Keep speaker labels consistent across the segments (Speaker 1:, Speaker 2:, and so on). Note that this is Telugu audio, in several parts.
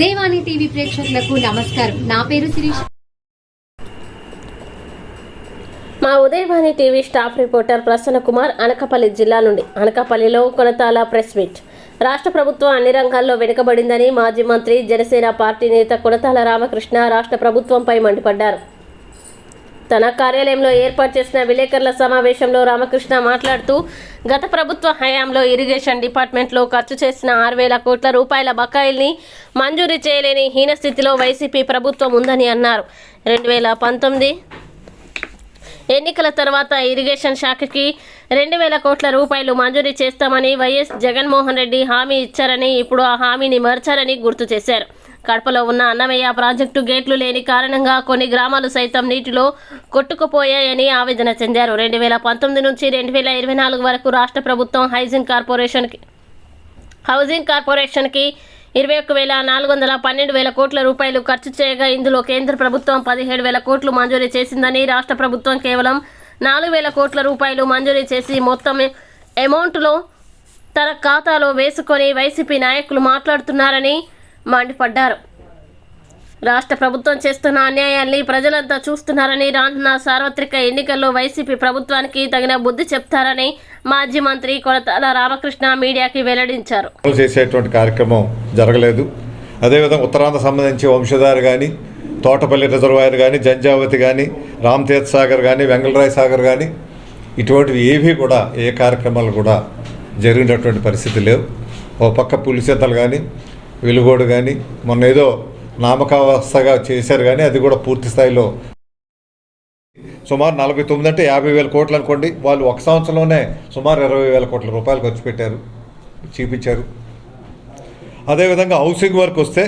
Speaker 1: ఉదయవాణి టీవీ ప్రేక్షకులకు నమస్కారం. నా పేరు శిరీష్.
Speaker 2: మా Udayavani TV staff reporter Prasanna Kumar Anakapalli జిల్లా నుండి అనకాపల్లిలో కొనతాల ప్రెస్ మీట్. రాష్ట్ర ప్రభుత్వం అన్ని రంగాల్లో వెనుకబడిందని మాజీ మంత్రి జనసేన పార్టీ నేత కొనతాల రామకృష్ణ రాష్ట్ర ప్రభుత్వంపై మండిపడ్డారు. తన కార్యాలయంలో ఏర్పాటు చేసిన విలేకరుల సమావేశంలో రామకృష్ణ మాట్లాడుతూ గత ప్రభుత్వ హయాంలో ఇరిగేషన్ డిపార్ట్మెంట్లో ఖర్చు చేసిన ఆరు వేల కోట్ల రూపాయల బకాయిల్ని మంజూరు చేయలేని హీనస్థితిలో వైసీపీ ప్రభుత్వం ఉందని అన్నారు. రెండు వేల పంతొమ్మిది ఎన్నికల తర్వాత ఇరిగేషన్ శాఖకి రెండు వేల కోట్ల రూపాయలు మంజూరు చేస్తామని వైఎస్ జగన్మోహన్ రెడ్డి హామీ ఇచ్చారని ఇప్పుడు ఆ హామీని మర్చారని గుర్తు చేశారు. కడపలో ఉన్న అన్నమయ్య ప్రాజెక్టు గేట్లు లేని కారణంగా కొన్ని గ్రామాలు సైతం నీటిలో కొట్టుకుపోయాయని ఆవేదన చెందారు. రెండు వేల పంతొమ్మిది నుంచి రెండు వేల ఇరవై నాలుగు వరకు రాష్ట్ర ప్రభుత్వం హైజింగ్ కార్పొరేషన్కి హౌసింగ్ కార్పొరేషన్కి ఇరవై ఒక్క వేల నాలుగు వందల పన్నెండు వేల కోట్ల రూపాయలు ఖర్చు చేయగా ఇందులో కేంద్ర ప్రభుత్వం పదిహేడు వేల కోట్లు మంజూరు చేసిందని రాష్ట్ర ప్రభుత్వం కేవలం నాలుగు వేల కోట్ల రూపాయలు మంజూరు చేసి మొత్తం అమౌంట్లో తన ఖాతాలో వేసుకొని వైసీపీ నాయకులు మాట్లాడుతున్నారని మండిపడ్డారు. రాష్ట్ర ప్రభుత్వం చేస్తున్న అన్యాయాన్ని ప్రజలంతా చూస్తున్నారని రానున్న సార్వత్రిక ఎన్నికల్లో వైసీపీ ప్రభుత్వానికి తగిన బుద్ధి చెప్తారని మాజీ మంత్రి కొనతాల రామకృష్ణ మీడియాకి వెల్లడించారు.
Speaker 3: చేసేటువంటి కార్యక్రమం జరగలేదు. అదేవిధంగా ఉత్తరాంధ్ర సంబంధించి వంశధారి కానీ తోటపల్లి రిజర్వాయర్ కానీ జంజావతి కానీ రామ్తీర్థ్ సాగర్ కానీ వెంగళరాయ్ సాగర్ కానీ ఇటువంటివి ఏవి కూడా ఏ కార్యక్రమాలు కూడా జరిగినటువంటి పరిస్థితి లేవు. ఓ పక్క పులిసెత్తలు కానీ వెలుగోడు కానీ మొన్న ఏదో నామకావస్థగా చేశారు కానీ అది కూడా పూర్తి స్థాయిలో. సుమారు నలభై తొమ్మిది అంటే యాభై వేల కోట్లు అనుకోండి వాళ్ళు ఒక సంవత్సరంలోనే సుమారు ఇరవై వేల కోట్ల రూపాయలు ఖర్చు పెట్టారు చూపించారు. అదేవిధంగా హౌసింగ్ వర్క్ వస్తే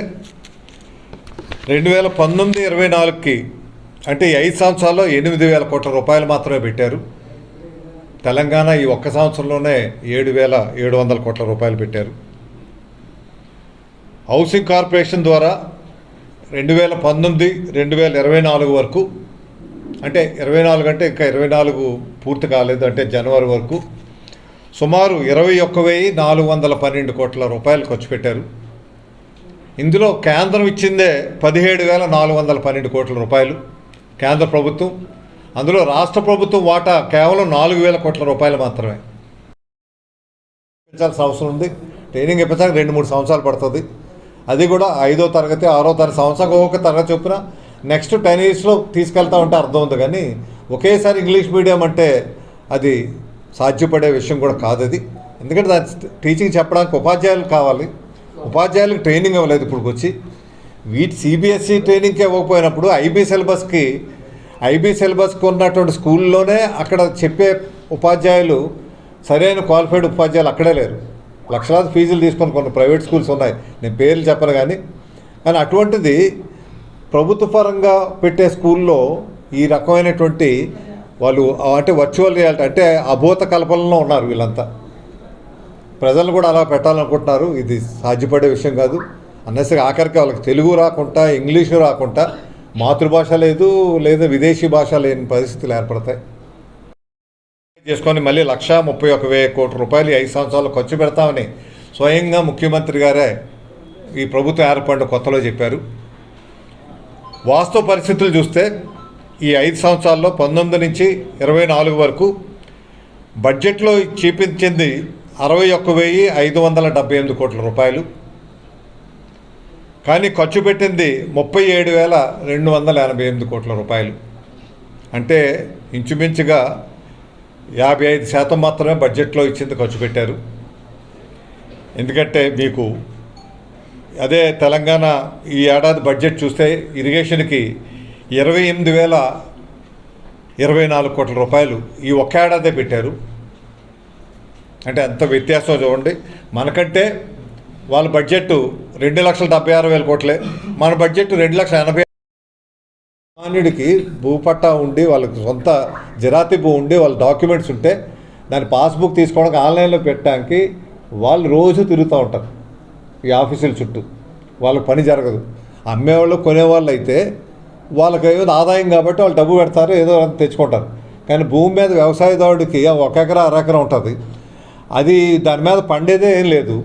Speaker 3: రెండు వేల పంతొమ్మిది ఇరవై నాలుగుకి అంటే ఈ ఐదు సంవత్సరాల్లో ఎనిమిది వేల కోట్ల రూపాయలు మాత్రమే పెట్టారు. తెలంగాణ ఈ ఒక్క సంవత్సరంలోనే ఏడు వేల ఏడు వందల కోట్ల రూపాయలు పెట్టారు. హౌసింగ్ కార్పొరేషన్ ద్వారా రెండు వేల పంతొమ్మిది రెండు వేల ఇరవై నాలుగు వరకు అంటే ఇరవై నాలుగు అంటే ఇంకా ఇరవై నాలుగు పూర్తి కాలేదు అంటే జనవరి వరకు సుమారు ఇరవై ఒక్క వెయ్యి నాలుగు వందల పన్నెండు కోట్ల రూపాయలు ఖర్చు పెట్టారు. ఇందులో కేంద్రం ఇచ్చిందే పదిహేడు వేల నాలుగు వందల పన్నెండు కోట్ల రూపాయలు కేంద్ర ప్రభుత్వం. అందులో రాష్ట్ర ప్రభుత్వం వాటా కేవలం నాలుగు వేల కోట్ల రూపాయలు మాత్రమే. ఇప్పించాల్సిన అవసరం ఉంది. ట్రైనింగ్ ఇప్పించడానికి రెండు మూడు సంవత్సరాలు పడుతుంది. అది కూడా ఐదో తరగతి ఆరో తరగతి సంవత్సరం ఒక్కొక్క తరగతి చొప్పున నెక్స్ట్ టెన్ ఇయర్స్లో తీసుకెళ్తా ఉంటే అర్థం ఉంది కానీ ఒకేసారి ఇంగ్లీష్ మీడియం అంటే అది సాధ్యపడే విషయం కూడా కాదు అది. ఎందుకంటే దాని టీచింగ్ చెప్పడానికి ఉపాధ్యాయులు కావాలి. ఉపాధ్యాయులకు ట్రైనింగ్ ఇవ్వలేదు ఇప్పుడు వచ్చి వీటి సిబిఎస్ఈ ట్రైనింగ్కి ఇవ్వకపోయినప్పుడు ఐబీ సిలబస్కి ఐబీ సిలబస్కి ఉన్నటువంటి స్కూల్లోనే అక్కడ చెప్పే ఉపాధ్యాయులు సరైన క్వాలిఫైడ్ ఉపాధ్యాయులు అక్కడే లేరు. లక్షలాది ఫీజులు తీసుకొని కొన్ని ప్రైవేట్ స్కూల్స్ ఉన్నాయి. నేను పేర్లు చెప్పను కానీ. కానీ అటువంటిది ప్రభుత్వ పరంగా పెట్టే స్కూల్లో ఈ రకమైనటువంటి వాళ్ళు అంటే వర్చువల్ రియాలిటీ అంటే అభూత కల్పనలో ఉన్నారు వీళ్ళంతా. ప్రజలు కూడా అలా పెట్టాలనుకుంటున్నారు. ఇది సాధ్యపడే విషయం కాదు. అన్నసరి ఆఖరికి వాళ్ళకి తెలుగు రాకుండా ఇంగ్లీషు రాకుండా మాతృభాష లేదు లేదా విదేశీ భాష లేని పరిస్థితులు ఏర్పడతాయి. చేసుకొని మళ్ళీ లక్షా ముప్పై ఒక వెయ్యి కోట్ల రూపాయలు ఐదు సంవత్సరాలు ఖర్చు పెడతామని స్వయంగా ముఖ్యమంత్రి గారే ఈ ప్రభుత్వం ఏర్పడిన కొత్తలో చెప్పారు. వాస్తవ పరిస్థితులు చూస్తే ఈ ఐదు సంవత్సరాల్లో పంతొమ్మిది నుంచి ఇరవై నాలుగు వరకు బడ్జెట్లో చూపించింది అరవై ఒక్క వెయ్యి ఐదు వందల డెబ్బై ఎనిమిది కోట్ల రూపాయలు. కానీ ఖర్చు పెట్టింది ముప్పై ఏడు వేల రెండు వందల ఎనభై ఎనిమిది కోట్ల రూపాయలు. అంటే ఇంచుమించుగా యాభై ఐదు శాతం మాత్రమే బడ్జెట్లో ఇచ్చింది ఖర్చు పెట్టారు. ఎందుకంటే మీకు అదే తెలంగాణ ఈ ఏడాది బడ్జెట్ చూస్తే ఇరిగేషన్కి ఇరవై ఎనిమిది వేల ఇరవై నాలుగు కోట్ల రూపాయలు ఈ ఒక్క ఏడాదే పెట్టారు. అంటే ఎంత వ్యత్యాసం చూడండి. మనకంటే వాళ్ళ బడ్జెట్ రెండు లక్షల డెబ్బై ఆరు వేల కోట్లే. మన బడ్జెట్ రెండు లక్షల ఎనభై సామాన్యుడికి భూపట్టా ఉండి వాళ్ళకి సొంత జిరాతి భూ ఉండి వాళ్ళ డాక్యుమెంట్స్ ఉంటే దాని పాస్బుక్ తీసుకోవడానికి ఆన్లైన్లో పెట్టడానికి వాళ్ళు రోజు తిరుగుతూ ఉంటారు ఈ ఆఫీసుల చుట్టూ. వాళ్ళకి పని జరగదు. అమ్మేవాళ్ళు కొనేవాళ్ళు అయితే వాళ్ళకి ఏదో ఆదాయం కాబట్టి వాళ్ళు డబ్బు పెడతారు ఏదో అంత తెచ్చుకుంటారు. కానీ భూమి మీద వ్యవసాయదారుడికి ఒక ఎకరా అరెకరం ఉంటుంది. అది దాని మీద పండేదే ఏం లేదు.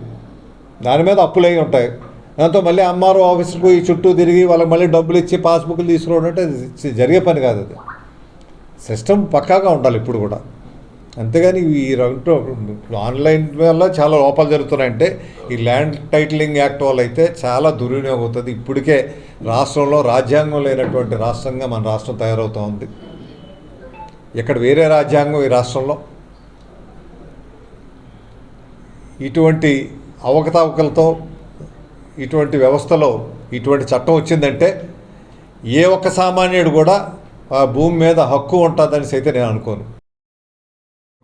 Speaker 3: దాని మీద అప్పులు అయి ఉంటాయి? దాంతో మళ్ళీ ఎంఆర్ఓ ఆఫీస్కి ఈ చుట్టూ తిరిగి వాళ్ళకి మళ్ళీ డబ్బులు ఇచ్చి పాస్బుక్లు తీసుకురావడం అంటే అది జరిగే పని కాదు అది. సిస్టమ్ పక్కాగా ఉండాలి ఇప్పుడు కూడా. అంతేగాని ఈ రెండు ఆన్లైన్ వల్ల చాలా లోపాలు జరుగుతున్నాయంటే ఈ ల్యాండ్ టైటిలింగ్ యాక్ట్ వల్ల అయితే చాలా దుర్వినియోగం అవుతుంది. ఇప్పటికే రాష్ట్రంలో రాజ్యాంగం లేనటువంటి రాష్ట్రంగా మన రాష్ట్రం తయారవుతూ ఉంది. ఇక్కడ వేరే రాజ్యాంగం ఈ రాష్ట్రంలో? ఇటువంటి అవకతవకలతో ఇటువంటి వ్యవస్థలో ఇటువంటి చట్టం వచ్చిందంటే ఏ ఒక్క సామాన్యుడు కూడా ఆ భూమి మీద హక్కు ఉంటుందని అయితే నేను అనుకోను.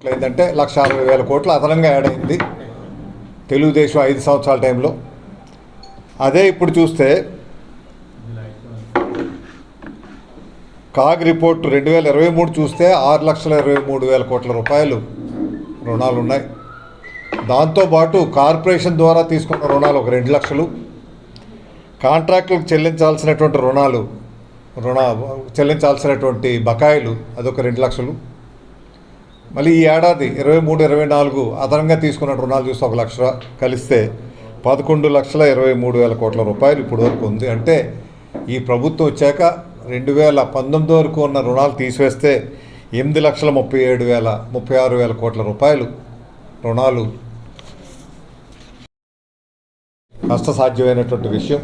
Speaker 3: ఏంటంటే లక్ష అరవై వేల కోట్లు అదనంగా యాడ్ అయింది తెలుగుదేశం ఐదు సంవత్సరాల టైంలో. అదే ఇప్పుడు చూస్తే కాగ్ రిపోర్ట్ రెండు వేల ఇరవై మూడు చూస్తే ఆరు లక్షల ఇరవై మూడు వేల కోట్ల రూపాయలు రుణాలు ఉన్నాయి దాంతోపాటు కార్పొరేషన్ ద్వారా తీసుకున్న రుణాలు ఒక రెండు లక్షలు. కాంట్రాక్టులకు చెల్లించాల్సినటువంటి రుణాలు రుణ చెల్లించాల్సినటువంటి బకాయిలు అదొక రెండు లక్షలు. మళ్ళీ ఈ ఏడాది ఇరవై మూడు ఇరవై నాలుగు అదనంగా తీసుకున్న రుణాలు చూస్తే ఒక లక్ష కలిస్తే పదకొండు లక్షల ఇరవై మూడు వేల కోట్ల రూపాయలు ఇప్పుడు వరకు ఉంది. అంటే ఈ ప్రభుత్వం వచ్చాక రెండు వేల పంతొమ్మిది వరకు ఉన్న రుణాలు తీసివేస్తే ఎనిమిది లక్షల ముప్పై ఏడు వేల ముప్పై ఆరు వేల కోట్ల రూపాయలు రుణాలు కష్టసాధ్యమైనటువంటి విషయం.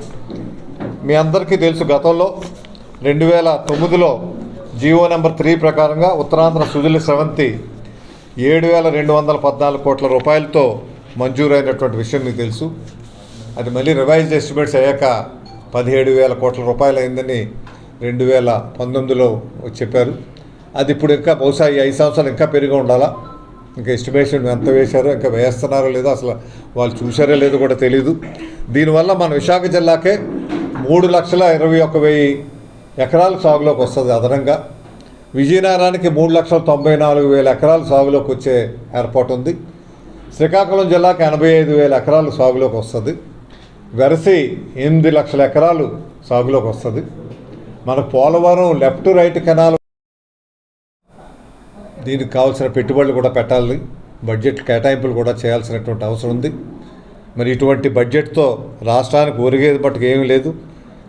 Speaker 3: మీ అందరికీ తెలుసు గతంలో రెండు వేల తొమ్మిదిలో జియో నెంబర్ త్రీ ప్రకారంగా ఉత్తరాంధ్ర సుజుల స్రవంతి ఏడు వేల రెండు వందల పద్నాలుగు కోట్ల రూపాయలతో మంజూరైనటువంటి విషయం మీకు తెలుసు. అది మళ్ళీ రివైజ్డ్ ఎస్టిమేట్స్ అయ్యాక పదిహేడు వేల కోట్ల రూపాయలు అయిందని రెండు వేల పంతొమ్మిదిలో చెప్పారు. అది ఇప్పుడు ఇంకా బహుశా ఈ ఐదు సంవత్సరాలు ఇంకా పెరిగి ఉండాలా? ఇంకా ఎస్టిమేషన్ ఎంత వేశారో ఇంకా వేస్తున్నారో లేదో అసలు వాళ్ళు చూశారో లేదో కూడా తెలియదు దీనివల్ల మన విశాఖ జిల్లాకే మూడు లక్షల ఇరవై ఒక్క వెయ్యి ఎకరాలు సాగులోకి వస్తుంది అదనంగా. విజయనగరానికి మూడు లక్షల తొంభై నాలుగు వేల ఎకరాలు సాగులోకి వచ్చే ఏర్పాటు ఉంది. శ్రీకాకుళం జిల్లాకి ఎనభై ఐదు వేల ఎకరాలు సాగులోకి వస్తుంది. వెరసి ఎనిమిది లక్షల ఎకరాలు సాగులోకి వస్తుంది. మన పోలవరం లెఫ్ట్ రైట్ కెనాల్ దీనికి కావాల్సిన పెట్టుబడులు కూడా పెట్టాలి. బడ్జెట్ కేటాయింపులు కూడా చేయాల్సినటువంటి అవసరం ఉంది. మరి ఇటువంటి బడ్జెట్తో రాష్ట్రానికి ఒరిగేది మట్టుకు ఏమీ లేదు.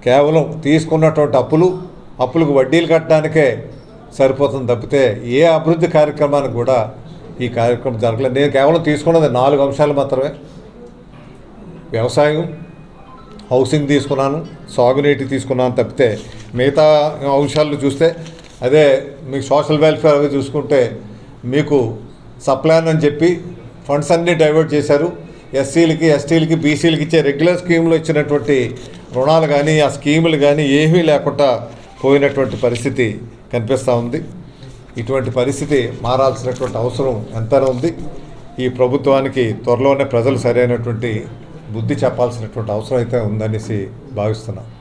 Speaker 3: కేవలం తీసుకున్నటువంటి అప్పులు అప్పులకు వడ్డీలు కట్టడానికే సరిపోతుంది తప్పితే ఏ అభివృద్ధి కార్యక్రమానికి కూడా ఈ కార్యక్రమం జరగలేదు. నేను కేవలం తీసుకున్నది నాలుగు అంశాలు మాత్రమే. వ్యవసాయం హౌసింగ్ తీసుకున్నాను సాగునీటి తీసుకున్నాను తప్పితే మిగతా అంశాలు చూస్తే అదే మీకు సోషల్ వెల్ఫేర్ అవి చూసుకుంటే మీకు సప్లాన్ అని చెప్పి ఫండ్స్ అన్నీ డైవర్ట్ చేశారు. ఎస్సీలకి ఎస్టీలకి బీసీలకి ఇచ్చే రెగ్యులర్ స్కీమ్లో ఇచ్చినటువంటి రుణాలు కానీ ఆ స్కీములు కానీ ఏమీ లేకుండా పోయినటువంటి పరిస్థితి కనిపిస్తూ ఉంది. ఇటువంటి పరిస్థితి మారాల్సినటువంటి అవసరం ఎంతైనా ఉంది. ఈ ప్రభుత్వానికి త్వరలోనే ప్రజలు సరైనటువంటి బుద్ధి చెప్పాల్సినటువంటి అవసరం అయితే ఉందనేసి భావిస్తున్నాను